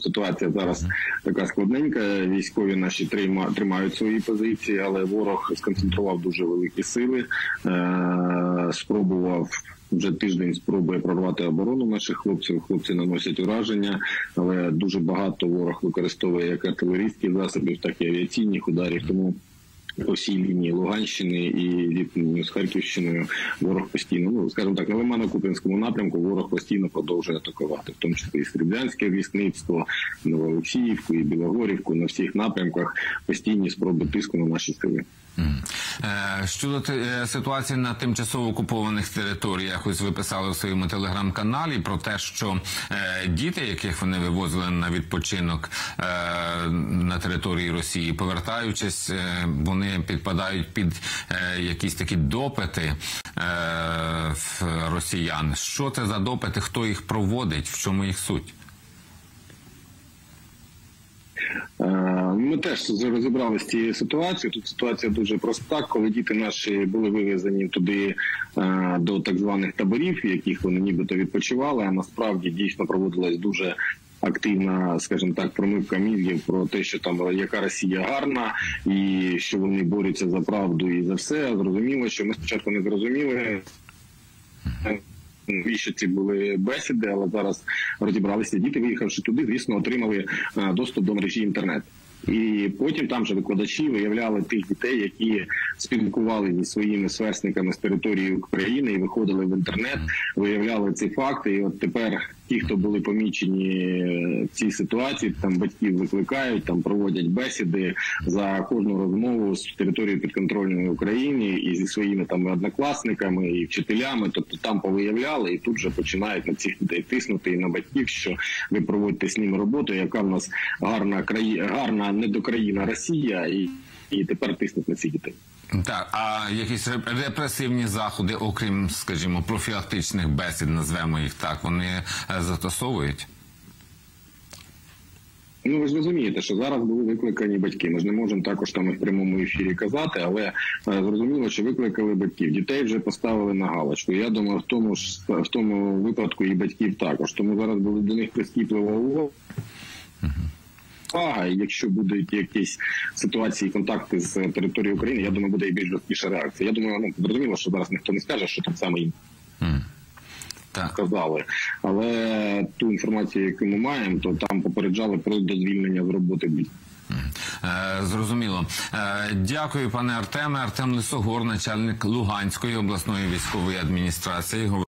Ситуація зараз така складненька. Військові наші тримають свої позиції, але ворог сконцентрував дуже великі сили. Е- спробував вже тиждень спробує прорвати оборону наших хлопців. Хлопці наносять ураження, але дуже багато ворог використовує як артилерійських засобів, так і авіаційних ударів. Тому по всій лінії Луганщини і зіткненню з Харківщиною ворог постійно, ну скажімо так, на Лимано-Купинському напрямку ворог постійно продовжує атакувати, в тому числі і Сріблянське лісництво, Новоолексіївку і Білогорівку на всіх напрямках постійні спроби тиску на наші сили. Е, Щодо е, ситуації на тимчасово окупованих територіях, ось ви писали в своєму телеграм-каналі про те, що е, діти, яких вони вивозили на відпочинок на території Росії, повертаючись, е, вони підпадають під е, якісь такі допити е, росіян. Що це за допити? Хто їх проводить? В чому їх суть? Е, Ми теж розібралися з цією ситуацією. Тут ситуація дуже проста. Коли діти наші були вивезені туди е, до так званих таборів, в яких вони нібито відпочивали, а насправді дійсно проводилась дуже. Активна, скажімо так, промивка мізків про те, що там яка Росія гарна, і що вони борються за правду і за все. Зрозуміло, що ми спочатку не зрозуміли. Навіщо ці були бесіди, але зараз розібралися. Діти, виїхавши туди, звісно, отримали е, доступ до мережі інтернет. І потім там же викладачі виявляли тих дітей, які спілкувалися зі своїми сверстниками з території України і виходили в інтернет, виявляли ці факти. І от тепер ті, хто були помічені е, в цій ситуації, там батьків викликають, там проводять бесіди за кожну розмову з території підконтрольної України і зі своїми там однокласниками і вчителями. Тобто там повиявляли і тут же починають на цих дітей тиснути і на батьків, що ви проводите з ними роботу, яка в нас гарна краї... гарна недокраїна Росія, і, і тепер тиснуть на цих дітей. Так, а якісь репресивні заходи, окрім, скажімо, профілактичних бесід, назвемо їх так, вони е, застосовують? Ну ви ж розумієте, що зараз були викликані батьки. Ми ж не можемо також там і в прямому ефірі казати, але е, зрозуміло, що викликали батьків. Дітей вже поставили на галочку. Я думаю, в тому ж в тому випадку і батьків також. Тому зараз буде до них прискіплива увага. Увага, і якщо будуть якісь ситуації, контакти з території України, я думаю, буде і більш жорсткіша реакція. Я думаю, ну зрозуміло, що зараз ніхто не скаже, що так само їм Так. сказали. Але ту інформацію, яку ми маємо, то там попереджали про до звільнення з роботи. Е, Зрозуміло. Е, Дякую, пане Артеме. Артем Лисогор, начальник Луганської обласної військової адміністрації.